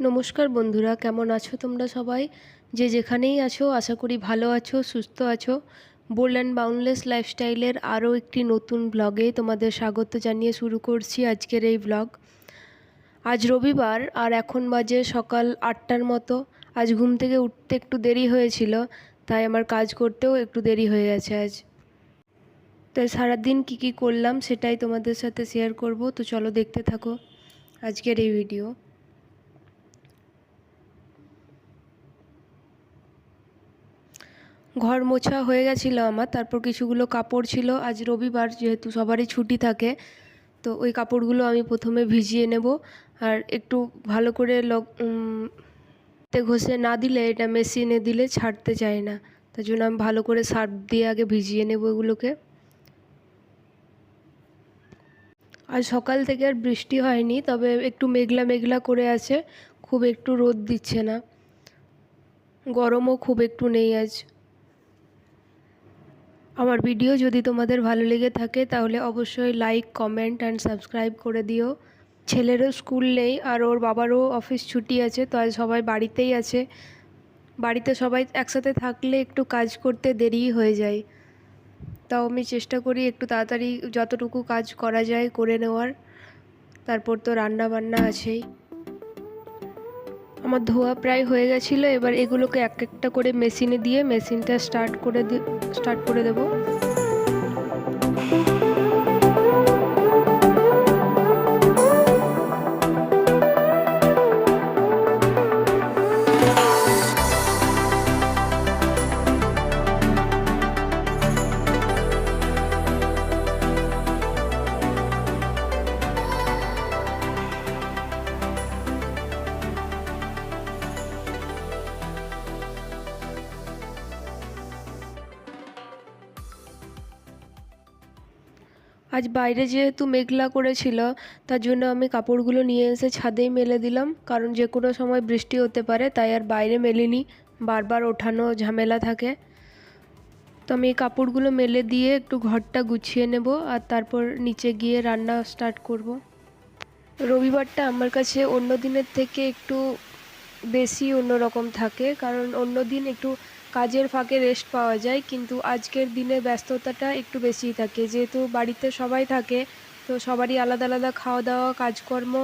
নমস্কার বন্ধুরা, কেমন আছো তোমরা সবাই? যে যেখানেই আছো, আশা করি ভালো আছো, সুস্থ আছো। বোল্ড অ্যান্ড বাউন্ডলেস লাইফস্টাইলের আরও একটি নতুন ব্লগে তোমাদের স্বাগত জানিয়ে শুরু করছি আজকের এই ব্লগ আজ রবিবার, আর এখন বাজে সকাল আটটার মতো। আজ ঘুম থেকে উঠতে একটু দেরি হয়েছিল, তাই আমার কাজ করতেও একটু দেরি হয়ে গেছে আজ। তাই সারাদিন কী কী করলাম, সেটাই তোমাদের সাথে শেয়ার করব। তো চলো দেখতে থাকো আজকের এই ভিডিও ঘর মোছা হয়ে গেছিল আমার, তারপর কিছুগুলো কাপড় ছিল। আজ রবিবার যেহেতু সবারই ছুটি থাকে, তো ওই কাপড়গুলো আমি প্রথমে ভিজিয়ে নেব। আর একটু ভালো করে তে ঘষে না দিলে এটা মেশিনে দিলে ছাড়তে চায় না। তার জন্য আমি ভালো করে সার্ফ দিয়ে আগে ভিজিয়ে নেব এগুলোকে। আজ সকাল থেকে আর বৃষ্টি হয়নি, তবে একটু মেঘলা মেঘলা করে আছে, খুব একটু রোদ দিচ্ছে না। গরমও খুব একটু নেই আজ। আমার ভিডিও যদি তোমাদের ভালো লেগে থাকে, তাহলে অবশ্যই লাইক কমেন্ট অ্যান্ড সাবস্ক্রাইব করে দিও। ছেলেরও স্কুল নেই, আর ওর বাবারও অফিস ছুটি আছে, তো আজ সবাই বাড়িতেই আছে। বাড়িতে সবাই একসাথে থাকলে একটু কাজ করতে দেরি হয়ে যায়। তাও আমি চেষ্টা করি একটু তাড়াতাড়ি যতটুকু কাজ করা যায় করে নেওয়ার। তারপর তো রান্না বান্না আছেই। আমার ধোয়া প্রায় হয়ে গেছিল, এবার এগুলোকে এক একটা করে মেশিনে দিয়ে মেশিনটা স্টার্ট করে স্টার্ট করে দেবো। আজ বাইরে যেহেতু মেঘলা করেছিল, তার জন্য আমি কাপড়গুলো নিয়ে এসে ছাদেই মেলে দিলাম। কারণ যে কোনো সময় বৃষ্টি হতে পারে, তাই আর বাইরে মেলিনি। বারবার ওঠানো ঝামেলা থাকে। তো আমি এই কাপড়গুলো মেলে দিয়ে একটু ঘরটা গুছিয়ে নেব আর তারপর নিচে গিয়ে রান্না স্টার্ট করব। রবিবারটা আমার কাছে অন্য দিনের থেকে একটু বেশি অন্যরকম থাকে। কারণ অন্য দিন একটু কাজের ফাঁকে রেস্ট পাওয়া যায়, কিন্তু আজকের দিনে ব্যস্ততাটা একটু বেশিই থাকে। যেহেতু বাড়িতে সবাই থাকে, তো সবারই আলাদা আলাদা খাওয়া দাওয়া কাজকর্ম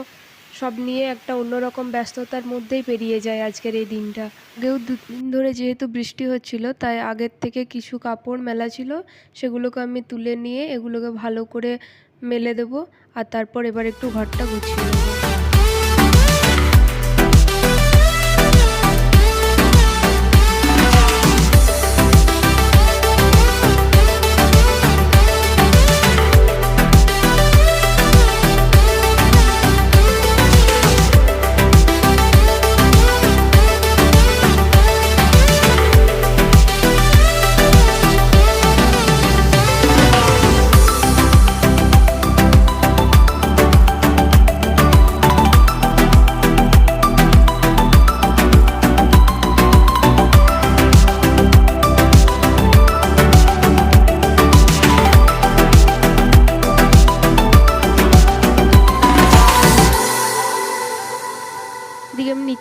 সব নিয়ে একটা অন্যরকম ব্যস্ততার মধ্যেই পেরিয়ে যায় আজকের এই দিনটা। আগেও দুদিন ধরে যেহেতু বৃষ্টি হচ্ছিল, তাই আগের থেকে কিছু কাপড় মেলা ছিল, সেগুলোকে আমি তুলে নিয়ে এগুলোকে ভালো করে মেলে দেবো, আর তারপর এবার একটু ঘরটা গুছিয়ে নেব।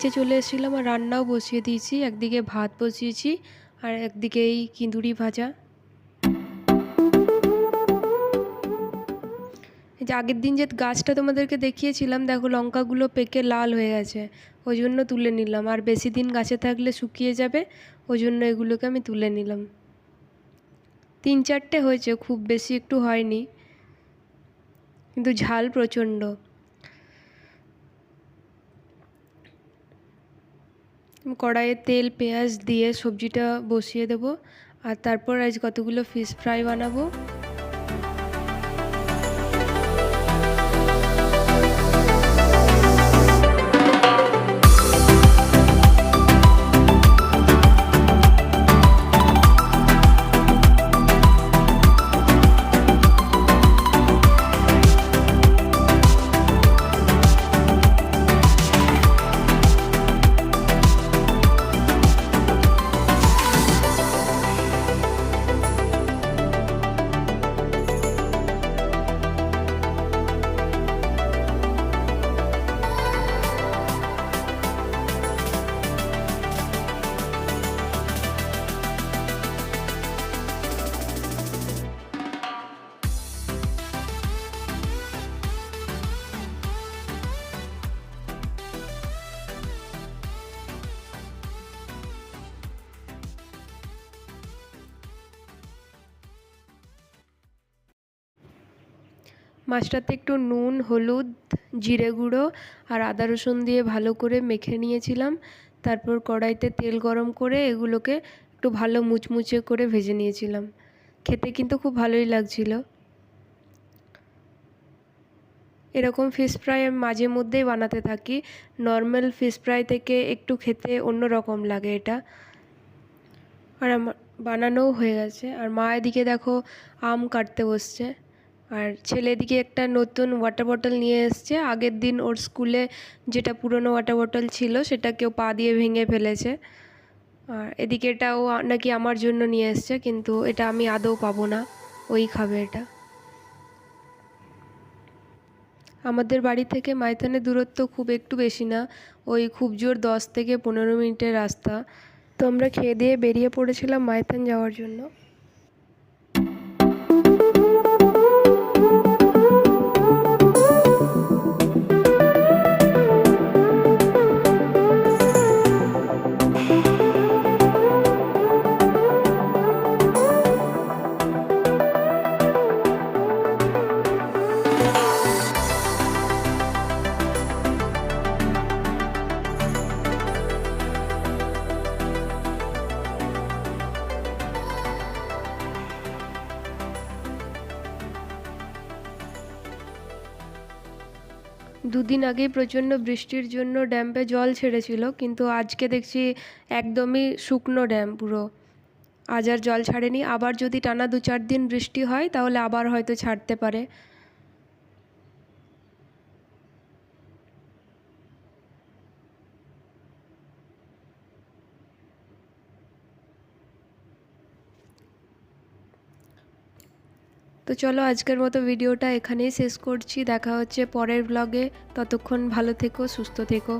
নিচে চলে এসেছিলাম আর রান্নাও বসিয়ে দিয়েছি। একদিকে ভাত বসিয়েছি আর একদিকে এই কিঁদুরি ভাজা যে আগের দিন যে গাছটা তোমাদেরকে দেখিয়েছিলাম, দেখো লঙ্কাগুলো পেকে লাল হয়ে গেছে। ওই জন্য তুলে নিলাম। আর বেশি দিন গাছে থাকলে শুকিয়ে যাবে, ওই জন্য এগুলোকে আমি তুলে নিলাম। তিন চারটে হয়েছে, খুব বেশি একটু হয়নি। কিন্তু ঝাল প্রচণ্ড। কড়াইয়ে তেল পেঁয়াজ দিয়ে সবজিটা বসিয়ে দেব। আর তারপর আজ কতগুলো ফিশ ফ্রাই বানাবো? মাছটাতে একটু নুন, হলুদ, জিরে গুঁড়ো আর আদা রসুন দিয়ে ভালো করে মেখে নিয়েছিলাম। তারপর কড়াইতে তেল গরম করে এগুলোকে একটু ভালো মুচমুচে করে ভেজে নিয়েছিলাম। খেতে কিন্তু খুব ভালোই লাগছিল। এরকম ফিশ ফ্রাই আমি মাঝে মধ্যেই বানাতে থাকি। নর্মাল ফিশ ফ্রাই থেকে একটু খেতে অন্য রকম লাগে এটা। আর আমার বানানোও হয়ে গেছে। আর মা এদিকে দেখো আম কাটতে বসছে। আর ছেলে এদিকে একটা নতুন ওয়াটার বটল নিয়ে এসছে। আগের দিন ওর স্কুলে যেটা পুরনো ওয়াটার বটল ছিল সেটা কেউ পা দিয়ে ভেঙে ফেলেছে। আর এদিকে এটা ও নাকি আমার জন্য নিয়ে এসছে, কিন্তু এটা আমি আদৌ পাবো না। ওই খাবে এটা। আমাদের বাড়ি থেকে মাইথনের দূরত্ব খুব একটু বেশি না, ওই খুব জোর দশ থেকে পনেরো মিনিটের রাস্তা। তো আমরা খেয়ে দিয়ে বেরিয়ে পড়েছিলাম মাইথান যাওয়ার জন্য। দুদিন আগেই প্রচণ্ড বৃষ্টির জন্য ড্যাম্পে জল ছেড়েছিল, কিন্তু আজকে দেখছি একদমই শুকনো ড্যাম পুরো। আজ আর জল ছাড়েনি, আবার যদি টানা দু চার দিন বৃষ্টি হয়, তাহলে আবার হয়তো ছাড়তে পারে। তো চলো আজকের মতো ভিডিওটা এখানেই শেষ করছি। দেখা হচ্ছে পরের ব্লগে ততক্ষণ ভালো থেকো, সুস্থ থেকো।